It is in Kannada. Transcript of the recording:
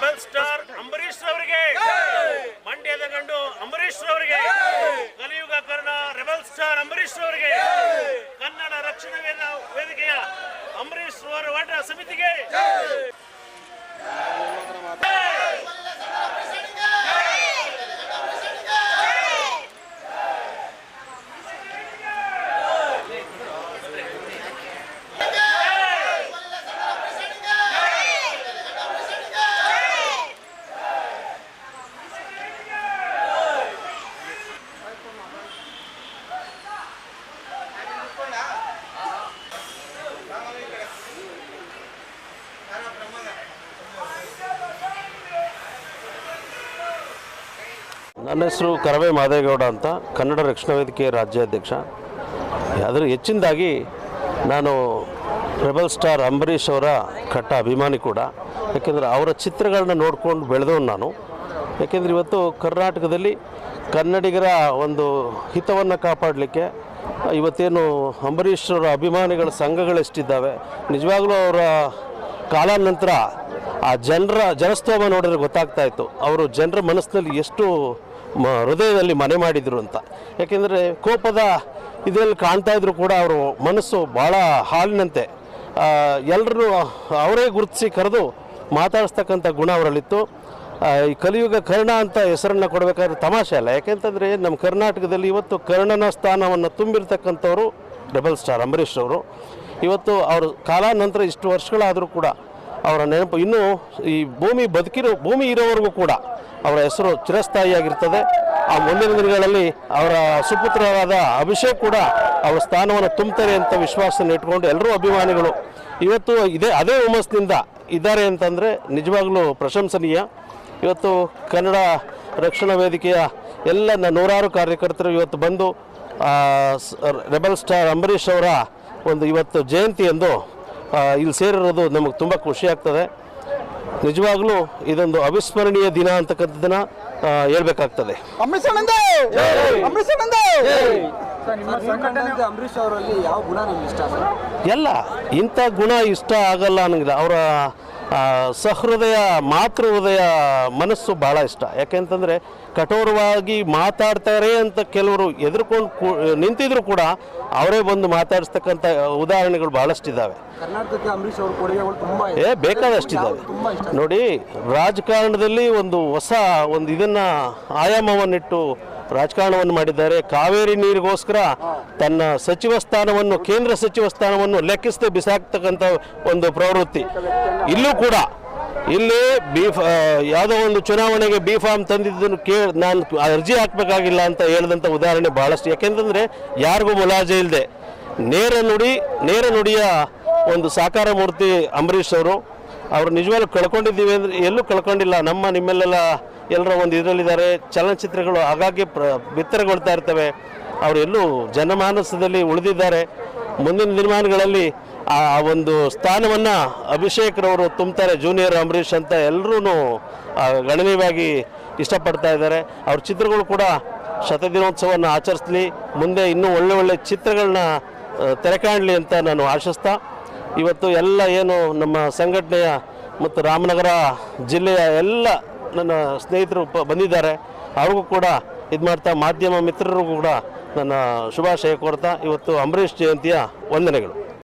ರೆಬಲ್ ಸ್ಟಾರ್ ಅಂಬರೀಶ್ ರವರಿಗೆ. ಮಂಡ್ಯದ ಗಂಡು ಅಂಬರೀಶ್ ರವರಿಗೆ. ಕಲಿಯುಗ ಕರ್ಣ ರೆಬಲ್ ಸ್ಟಾರ್ ಅಂಬರೀಶ್ ರವರಿಗೆ. ಕನ್ನಡ ರಕ್ಷಣಾ ವೇದ- ವೇದಿಕೆಯ ಅಂಬರೀಶ್ ರವರ ವಾಟ ಸಮಿತಿಗೆ. ನನ್ನ ಹೆಸರು ಕರವೇ ಮಾದೇಗೌಡ ಅಂತ ಕನ್ನಡ ರಕ್ಷಣಾ ವೇದಿಕೆಯ ರಾಜ್ಯಾಧ್ಯಕ್ಷ. ಅದರ ಹೆಚ್ಚಿನದಾಗಿ ನಾನು ರೆಬಲ್ ಸ್ಟಾರ್ ಅಂಬರೀಷ್ ಅವರ ಕಟ್ಟ ಅಭಿಮಾನಿ ಕೂಡ. ಯಾಕೆಂದರೆ ಅವರ ಚಿತ್ರಗಳನ್ನ ನೋಡ್ಕೊಂಡು ಬೆಳೆದವನು ನಾನು. ಯಾಕೆಂದರೆ ಇವತ್ತು ಕರ್ನಾಟಕದಲ್ಲಿ ಕನ್ನಡಿಗರ ಒಂದು ಹಿತವನ್ನು ಕಾಪಾಡಲಿಕ್ಕೆ ಇವತ್ತೇನು ಅಂಬರೀಷ್ರವರ ಅಭಿಮಾನಿಗಳ ಸಂಘಗಳೆಷ್ಟಿದ್ದಾವೆ ನಿಜವಾಗ್ಲೂ ಅವರ ಕಾಲಾನಂತರ ಆ ಜನರ ಜನಸ್ತೋಮ ನೋಡಿದ್ರೆ ಗೊತ್ತಾಗ್ತಾ ಇತ್ತು. ಅವರು ಜನರ ಮನಸ್ಸಿನಲ್ಲಿ ಎಷ್ಟು ಮ, ಹೃದಯದಲ್ಲಿ ಮನೆ ಮಾಡಿದರು ಅಂತ. ಯಾಕೆಂದರೆ ಕೋಪದ ಇದರಲ್ಲಿ ಕಾಣ್ತಾ ಇದ್ರು ಕೂಡ ಅವರು ಮನಸ್ಸು ಭಾಳ ಹಾಲಿನಂತೆ. ಎಲ್ಲರೂ ಅವರೇ ಗುರುತಿಸಿ ಕರೆದು ಮಾತಾಡಿಸ್ತಕ್ಕಂಥ ಗುಣ ಅವರಲ್ಲಿತ್ತು. ಈ ಕಲಿಯುಗ ಕರ್ಣ ಅಂತ ಹೆಸರನ್ನು ಕೊಡಬೇಕಾದ್ರೆ ತಮಾಷೆ ಅಲ್ಲ. ಯಾಕೆಂತಂದರೆ ನಮ್ಮ ಕರ್ನಾಟಕದಲ್ಲಿ ಇವತ್ತು ಕರ್ಣನ ಸ್ಥಾನವನ್ನು ತುಂಬಿರ್ತಕ್ಕಂಥವ್ರು ಡಬಲ್ ಸ್ಟಾರ್ ಅಂಬರೀಷ್ ಅವರು. ಇವತ್ತು ಅವರು ಕಾಲಾನಂತರ ಇಷ್ಟು ವರ್ಷಗಳಾದರೂ ಕೂಡ ಅವರ ನೆನಪು ಇನ್ನೂ ಈ ಭೂಮಿ ಬದುಕಿರೋ ಭೂಮಿ ಇರೋವರೆಗೂ ಕೂಡ ಅವರ ಹೆಸರು ಚಿರಸ್ಥಾಯಿಯಾಗಿರ್ತದೆ. ಆ ಮುಂದಿನ ದಿನಗಳಲ್ಲಿ ಅವರ ಸುಪುತ್ರರಾದ ಅಭಿಷೇಕ್ ಕೂಡ ಅವರ ಸ್ಥಾನವನ್ನು ತುಂಬ್ತಾರೆ ಅಂತ ವಿಶ್ವಾಸನ ಇಟ್ಕೊಂಡು ಎಲ್ಲರೂ ಅಭಿಮಾನಿಗಳು ಇವತ್ತು ಇದೇ ಅದೇ ಹುಮ್ಮಸ್ನಿಂದ ಇದ್ದಾರೆ ಅಂತಂದರೆ ನಿಜವಾಗ್ಲೂ ಪ್ರಶಂಸನೀಯ. ಇವತ್ತು ಕನ್ನಡ ರಕ್ಷಣಾ ವೇದಿಕೆಯ ಎಲ್ಲ ನೂರಾರು ಕಾರ್ಯಕರ್ತರು ಇವತ್ತು ಬಂದು ರೆಬಲ್ ಸ್ಟಾರ್ ಅಂಬರೀಷ್ ಅವರ ಒಂದು ಇವತ್ತು ಜಯಂತಿ ಎಂದು ಆ, ಇಲ್ಲಿ ಸೇರಿರೋದು ನಮಗೆ ತುಂಬ ಖುಷಿ ಆಗ್ತದೆ. ನಿಜವಾಗ್ಲೂ ಇದೊಂದು ಅವಿಸ್ಮರಣೀಯ ದಿನ ಅಂತಕ್ಕಂಥದ್ದನ್ನ ಹೇಳ್ಬೇಕಾಗ್ತದೆ. ಎಲ್ಲ. ಇಂಥ ಗುಣ ಇಷ್ಟ ಆಗಲ್ಲ ಅನ್ನಂಗಿಲ್ಲ. ಅವರ ಸಹೃದಯ ಮಾತೃ ಹೃದಯ ಮನಸ್ಸು ಭಾಳ ಇಷ್ಟ. ಯಾಕೆಂತಂದರೆ ಕಠೋರವಾಗಿ ಮಾತಾಡ್ತಾರೆ ಅಂತ ಕೆಲವರು ಎದುರ್ಕೊಂಡು ಕೂ ನಿಂತಿದ್ರು ಕೂಡ ಅವರೇ ಬಂದು ಮಾತಾಡಿಸ್ತಕ್ಕಂಥ ಉದಾಹರಣೆಗಳು ಭಾಳಷ್ಟಿದ್ದಾವೆ ಏ ಬೇಕಾದಷ್ಟಿದ್ದಾವೆ ನೋಡಿ ರಾಜಕಾರಣದಲ್ಲಿ ಒಂದು ಹೊಸ ಒಂದು ಇದನ್ನು ಆಯಾಮವನ್ನಿಟ್ಟು ರಾಜಕಾರಣವನ್ನು ಮಾಡಿದ್ದಾರೆ. ಕಾವೇರಿ ನೀರಿಗೋಸ್ಕರ ತನ್ನ ಸಚಿವ ಸ್ಥಾನವನ್ನು, ಕೇಂದ್ರ ಸಚಿವ ಸ್ಥಾನವನ್ನು ಲೆಕ್ಕಿಸದೆ ಬಿಸಾಕ್ತಕ್ಕಂಥ ಒಂದು ಪ್ರವೃತ್ತಿ. ಇಲ್ಲೂ ಕೂಡ ಇಲ್ಲಿ ಬಿ ಯಾವುದೋ ಒಂದು ಚುನಾವಣೆಗೆ ಬಿ ಫಾರ್ಮ್ ತಂದಿದ್ದನ್ನು ಕೇಳಿ ನಾನು ಅರ್ಜಿ ಹಾಕಬೇಕಾಗಿಲ್ಲ ಅಂತ ಹೇಳಿದಂಥ ಉದಾಹರಣೆ ಭಾಳಷ್ಟು ಯಾಕೆಂತಂದರೆ ಯಾರಿಗೂ ಮುಲಾಜೆ ಇಲ್ಲದೆ ನೇರ ನುಡಿ, ನೇರ ನುಡಿಯ ಒಂದು ಸಾಕಾರ ಮೂರ್ತಿ ಅಂಬರೀಷ್ ಅವರು. ಅವರು ನಿಜವಾಗ್ಲೂ ಕಳ್ಕೊಂಡಿದ್ದೀವಿ ಅಂದರೆ ಎಲ್ಲೂ ಕಳ್ಕೊಂಡಿಲ್ಲ. ನಮ್ಮ ನಿಮ್ಮೆಲ್ಲೆಲ್ಲ ಎಲ್ಲರ ಒಂದು ಇದರಲ್ಲಿದ್ದಾರೆ. ಚಲನಚಿತ್ರಗಳು ಆಗಾಗ್ಗೆ ಪ್ರ, ಬಿತ್ತರಗೊಳ್ತಾ ಇರ್ತವೆ. ಅವರು ಎಲ್ಲೂ ಜನಮಾನಸದಲ್ಲಿ ಉಳಿದಿದ್ದಾರೆ. ಮುಂದಿನ ದಿನಮಾನಗಳಲ್ಲಿ ಆ ಒಂದು ಸ್ಥಾನವನ್ನು ಅಭಿಷೇಕ್ರವರು ತುಂಬ್ತಾರೆ, ಜೂನಿಯರ್ ಅಂಬರೀಷ್ ಅಂತ ಎಲ್ಲರೂ ಗಣನೀಯವಾಗಿ ಇಷ್ಟಪಡ್ತಾ ಇದ್ದಾರೆ. ಅವ್ರ ಚಿತ್ರಗಳು ಕೂಡ ಶತದಿನೋತ್ಸವವನ್ನು ಆಚರಿಸಲಿ, ಮುಂದೆ ಇನ್ನೂ ಒಳ್ಳೆ ಒಳ್ಳೆ ಚಿತ್ರಗಳನ್ನ ತೆರೆ ಕಾಣಲಿ ಅಂತ ನಾನು ಆಶಿಸ್ತಾ, ಇವತ್ತು ಎಲ್ಲ ಏನು ನಮ್ಮ ಸಂಘಟನೆಯ ಮತ್ತು ರಾಮನಗರ ಜಿಲ್ಲೆಯ ಎಲ್ಲ ನನ್ನ ಸ್ನೇಹಿತರು ಬಂದಿದ್ದಾರೆ. ಅವ್ರಿಗೂ ಕೂಡ ಇದು ಮಾಡ್ತಾ ಮಾಧ್ಯಮ ಮಿತ್ರರಿಗೂ ಕೂಡ ನನ್ನ ಶುಭಾಶಯ ಕೋರ್ತಾ ಇವತ್ತು ಅಂಬರೀಷ್ ಜಯಂತಿಯ ವಂದನೆಗಳು.